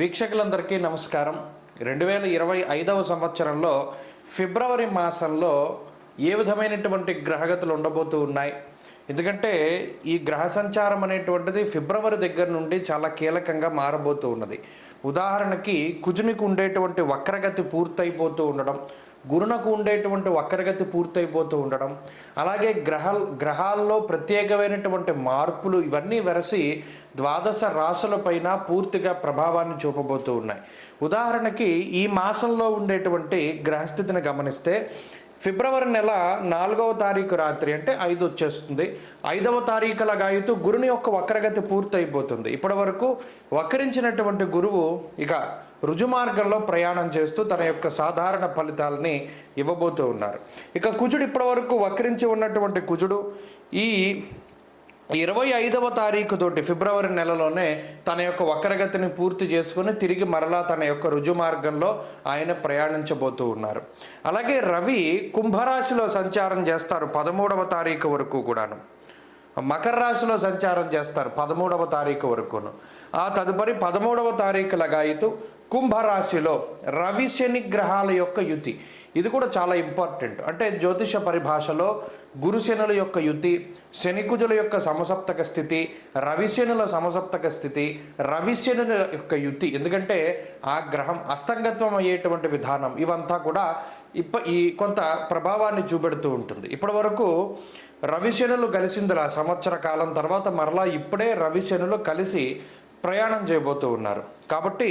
వీక్షకులందరికీ నమస్కారం. రెండు వేల ఇరవై ఐదవ సంవత్సరంలో ఫిబ్రవరి మాసంలో ఏ విధమైనటువంటి గ్రహగతులు ఉండబోతూ ఉన్నాయి? ఎందుకంటే ఈ గ్రహ సంచారం అనేటువంటిది ఫిబ్రవరి దగ్గర నుండి చాలా కీలకంగా మారబోతూ ఉన్నది. ఉదాహరణకి కుజునికి ఉండేటువంటి వక్రగతి పూర్తయిపోతూ ఉండడం గురునకు ఉండేటువంటి వక్రగతి పూర్తయిపోతూ ఉండడం అలాగే గ్రహ గ్రహాల్లో ప్రత్యేకమైనటువంటి మార్పులు ఇవన్నీ వెరసి ద్వాదశ రాశులపైన పూర్తిగా ప్రభావాన్ని చూపబోతూ ఉన్నాయి. ఉదాహరణకి ఈ మాసంలో ఉండేటువంటి గ్రహస్థితిని గమనిస్తే ఫిబ్రవరి నెల నాలుగవ తారీఖు రాత్రి అంటే ఐదు వచ్చేస్తుంది. ఐదవ తారీఖుల గాయతూ గురుని యొక్క వక్రగతి పూర్తయిపోతుంది. ఇప్పటి వరకు వక్రించినటువంటి గురువు ఇక రుజుమార్గంలో ప్రయాణం చేస్తూ తన యొక్క సాధారణ ఫలితాలని ఇవ్వబోతూ ఉన్నారు. ఇక కుజుడు ఇప్పటి వరకు వక్రించి ఉన్నటువంటి కుజుడు ఈ ఇరవై ఐదవ తారీఖు తోటి ఫిబ్రవరి నెలలోనే తన యొక్క వక్రగతిని పూర్తి చేసుకుని తిరిగి మరలా తన యొక్క రుజు మార్గంలో ఆయన ప్రయాణించబోతూ ఉన్నారు. అలాగే రవి కుంభరాశిలో సంచారం చేస్తారు పదమూడవ తారీఖు వరకు కూడాను. మకర రాశిలో సంచారం చేస్తారు పదమూడవ తారీఖు వరకును. ఆ తదుపరి పదమూడవ తారీఖు లగాయితూ కుంభరాశిలో రవి శని గ్రహాల యొక్క యుతి. ఇది కూడా చాలా ఇంపార్టెంట్. అంటే జ్యోతిష పరిభాషలో గురుశనుల యొక్క యుతి శనికుజుల యొక్క సమసప్తక స్థితి రవిశనుల సమసప్తక స్థితి రవిశనుల యొక్క యుతి. ఎందుకంటే ఆ గ్రహం అస్తంగత్వం అయ్యేటువంటి విధానం ఇవంతా కూడా ఇప్ప ఈ కొంత ప్రభావాన్ని చూపెడుతూ ఉంటుంది. ఇప్పటి వరకు రవిశనులు కలిసిందిలా సంవత్సర కాలం తర్వాత మరలా ఇప్పుడే రవిశనులు కలిసి ప్రయాణం చేయబోతూ ఉన్నారు. కాబట్టి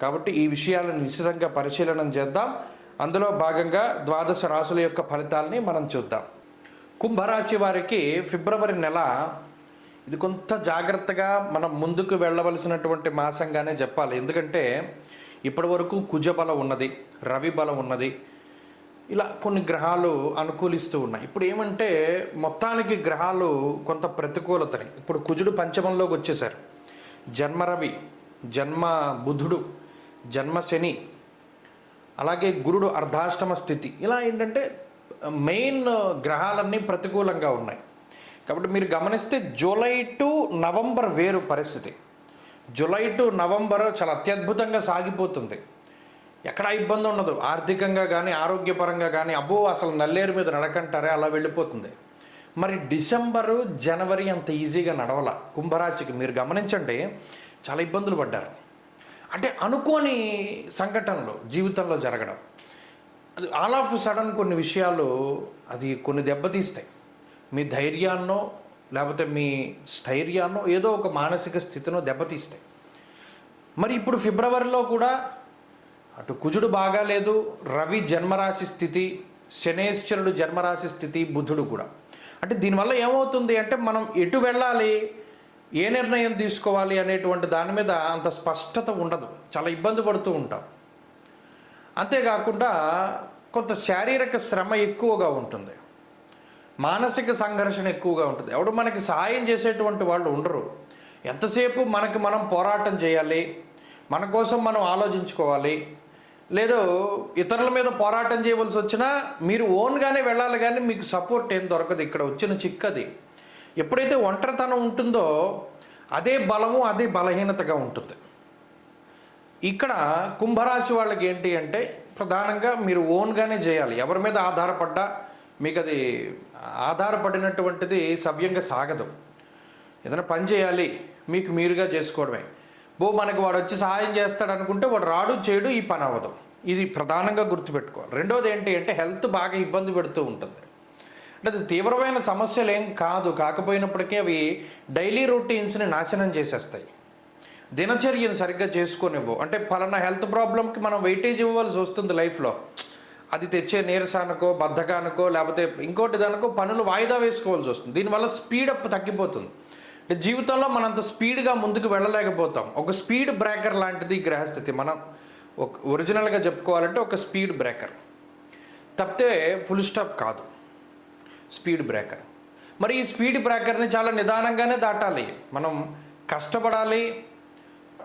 కాబట్టి ఈ విషయాలను నిశ్చితంగా పరిశీలన చేద్దాం. అందులో భాగంగా ద్వాదశ రాశుల యొక్క ఫలితాలని మనం చూద్దాం. కుంభరాశి వారికి ఫిబ్రవరి నెల ఇది కొంత జాగ్రత్తగా మనం ముందుకు వెళ్ళవలసినటువంటి మాసంగానే చెప్పాలి. ఎందుకంటే ఇప్పటి వరకు కుజ బలం ఉన్నది రవి బలం ఉన్నది. ఇలా కొన్ని గ్రహాలు అనుకూలిస్తూ ఉన్నాయి. ఇప్పుడు ఏమంటే మొత్తానికి గ్రహాలు కొంత ప్రతికూలతని. ఇప్పుడు కుజుడు పంచమంలోకి వచ్చేసారు. జన్మరవి జన్మ బుధుడు జన్మశని అలాగే గురుడు అర్ధాష్టమ స్థితి. ఇలా ఏంటంటే మెయిన్ గ్రహాలన్నీ ప్రతికూలంగా ఉన్నాయి. కాబట్టి మీరు గమనిస్తే జూలై టు నవంబర్ వేరు పరిస్థితి. జూలై టు నవంబర్ చాలా అత్యద్భుతంగా సాగిపోతుంది. ఎక్కడ ఇబ్బంది ఉండదు. ఆర్థికంగా కానీ ఆరోగ్యపరంగా కానీ అబ్బో అసలు నల్లేరు మీద నడకంటారే అలా వెళ్ళిపోతుంది. మరి డిసెంబరు జనవరి అంత ఈజీగా నడవల. కుంభరాశికి మీరు గమనించండి చాలా ఇబ్బందులు పడ్డారు. అంటే అనుకోని సంఘటనలు జీవితంలో జరగడం. అది ఆల్ ఆఫ్ సడన్ కొన్ని విషయాలు అది కొన్ని దెబ్బతీస్తాయి. మీ ధైర్యాన్నో లేకపోతే మీ స్థైర్యాన్నో ఏదో ఒక మానసిక స్థితినో దెబ్బతీస్తాయి. మరి ఇప్పుడు ఫిబ్రవరిలో కూడా అటు కుజుడు బాగాలేదు రవి జన్మరాశి స్థితి శనేశ్వరుడు జన్మరాశి స్థితి బుధుడు కూడా. అంటే దీనివల్ల ఏమవుతుంది అంటే మనం ఎటు వెళ్ళాలి ఏ నిర్ణయం తీసుకోవాలి అనేటువంటి దాని మీద అంత స్పష్టత ఉండదు. చాలా ఇబ్బంది పడుతూ ఉంటాం. అంతేకాకుండా కొంత శారీరక శ్రమ ఎక్కువగా ఉంటుంది. మానసిక సంఘర్షణ ఎక్కువగా ఉంటుంది. ఎవడు మనకి సహాయం చేసేటువంటి వాళ్ళు ఉండరు. ఎంతసేపు మనకి మనం పోరాటం చేయాలి? మన కోసం మనం ఆలోచించుకోవాలి? లేదో ఇతరుల మీద పోరాటం చేయవలసి వచ్చినా మీరు ఓన్గానే వెళ్ళాలి కానీ మీకు సపోర్ట్ ఏం దొరకదు. ఇక్కడ వచ్చిన చిక్కది. ఎప్పుడైతే ఒంటరితనం ఉంటుందో అదే బలము అదే బలహీనతగా ఉంటుంది. ఇక్కడ కుంభరాశి వాళ్ళకి ఏంటి అంటే ప్రధానంగా మీరు ఓన్గానే చేయాలి. ఎవరి మీద ఆధారపడ్డా మీకు అది ఆధారపడినటువంటిది సవ్యంగా సాగదు. ఏదైనా పని చేయాలి మీకు మీరుగా చేసుకోవడమే. బో మనకి వాడు వచ్చి సహాయం చేస్తాడు అనుకుంటే వాడు రాడు చేయడు ఈ పని అవ్వదు. ఇది ప్రధానంగా గుర్తుపెట్టుకోవాలి. రెండోది ఏంటి అంటే హెల్త్ బాగా ఇబ్బంది పెడుతూ ఉంటుంది. అంటే అది తీవ్రమైన సమస్యలు ఏం కాదు. కాకపోయినప్పటికీ అవి డైలీ రొటీన్స్ని నాశనం చేసేస్తాయి. దినచర్యను సరిగ్గా చేసుకోనివ్వు. అంటే పలానా హెల్త్ ప్రాబ్లంకి మనం వెయిటేజ్ ఇవ్వవలసి వస్తుంది లైఫ్లో. అది తెచ్చే నీరసానికో బద్ధకానికో లేకపోతే ఇంకోటి దానికో పనులు వాయిదా వేసుకోవాల్సి వస్తుంది. దీనివల్ల స్పీడ్ అప్ తగ్గిపోతుంది. అంటే జీవితంలో మనంత స్పీడ్గా ముందుకు వెళ్ళలేకపోతాం. ఒక స్పీడ్ బ్రేకర్ లాంటిది గ్రహస్థితి. మనం ఒక ఒరిజినల్గా చెప్పుకోవాలంటే ఒక స్పీడ్ బ్రేకర్. తప్పితే ఫుల్ స్టాప్ కాదు. Speed breaker. మరి ఈ స్పీడ్ బ్రేకర్ని చాలా నిదానంగానే దాటాలి. మనం కష్టపడాలి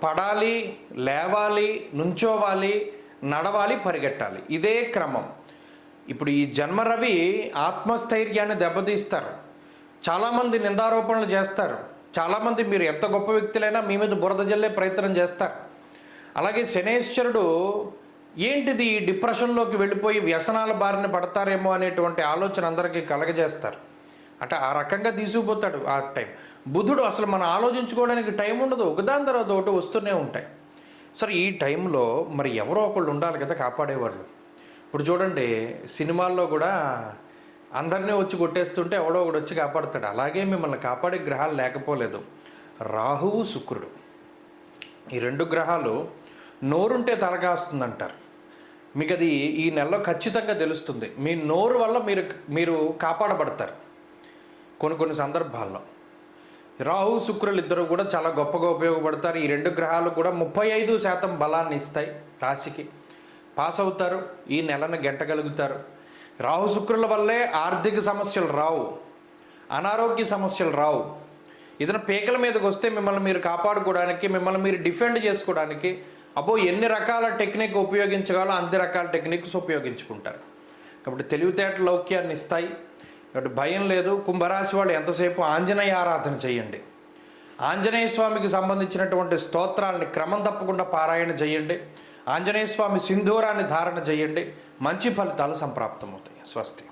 పడాలి లేవాలి నుంచోవాలి నడవాలి పరిగెట్టాలి. ఇదే క్రమం. ఇప్పుడు ఈ జన్మ రవి ఆత్మస్థైర్యాన్ని దెబ్బతీస్తారు. చాలామంది నిందారోపణలు చేస్తారు. చాలామంది మీరు ఎంత గొప్ప వ్యక్తులైనా మీ మీద బురద జల్లే ప్రయత్నం చేస్తారు. అలాగే శనేశ్వరుడు ఏంటిది డిప్రెషన్లోకి వెళ్ళిపోయి వ్యసనాల బారిన పడతారేమో అనేటువంటి ఆలోచన అందరికీ కలగజేస్తారు. అంటే ఆ రకంగా తీసుకుపోతాడు ఆ టైం. బుధుడు అసలు మనం ఆలోచించుకోవడానికి టైం ఉండదు. ఒకదాని తర్వాత ఒకటి వస్తూనే ఉంటాయి. సరే ఈ టైంలో మరి ఎవరో ఒకళ్ళు ఉండాలి కదా కాపాడేవాళ్ళు. ఇప్పుడు చూడండి సినిమాల్లో కూడా అందరినీ వచ్చి కొట్టేస్తుంటే ఎవడో ఒకడు వచ్చి కాపాడుతాడు. అలాగే మిమ్మల్ని కాపాడే గ్రహాలు లేకపోలేదు. రాహువు శుక్రుడు. ఈ రెండు గ్రహాలు నోరుంటే తలగాస్తుందంటారు మీకు అది ఈ నెలలో ఖచ్చితంగా తెలుస్తుంది. మీ నోరు వల్ల మీరు మీరు కాపాడబడతారు. కొన్ని కొన్ని సందర్భాల్లో. రాహు శుక్రులు ఇద్దరు కూడా చాలా గొప్పగా ఉపయోగపడతారు. ఈ రెండు గ్రహాలు కూడా ముప్పై ఐదు శాతం బలాన్ని ఇస్తాయి రాశికి. పాస్ అవుతారు ఈ నెలను గెంటగలుగుతారు. రాహు శుక్రుల వల్లే ఆర్థిక సమస్యలు రావు. అనారోగ్య సమస్యలు రావు. ఏదైనా పేకల మీదకి వస్తే మిమ్మల్ని మీరు కాపాడుకోవడానికి మిమ్మల్ని మీరు డిఫెండ్ చేసుకోవడానికి అబ్బో ఎన్ని రకాల టెక్నిక్ ఉపయోగించగలో అన్ని రకాల టెక్నిక్స్ ఉపయోగించుకుంటారు. కాబట్టి తెలివితేట లౌక్యాన్ని ఇస్తాయి. కాబట్టి భయం లేదు. కుంభరాశి వాళ్ళు ఎంతసేపు ఆంజనేయ ఆరాధన చేయండి. ఆంజనేయ స్వామికి సంబంధించినటువంటి స్తోత్రాలని క్రమం తప్పకుండా పారాయణ చేయండి. ఆంజనేయ స్వామి సింధూరాన్ని ధారణ చేయండి. మంచి ఫలితాలు సంప్రాప్తమవుతాయి. స్వస్తి.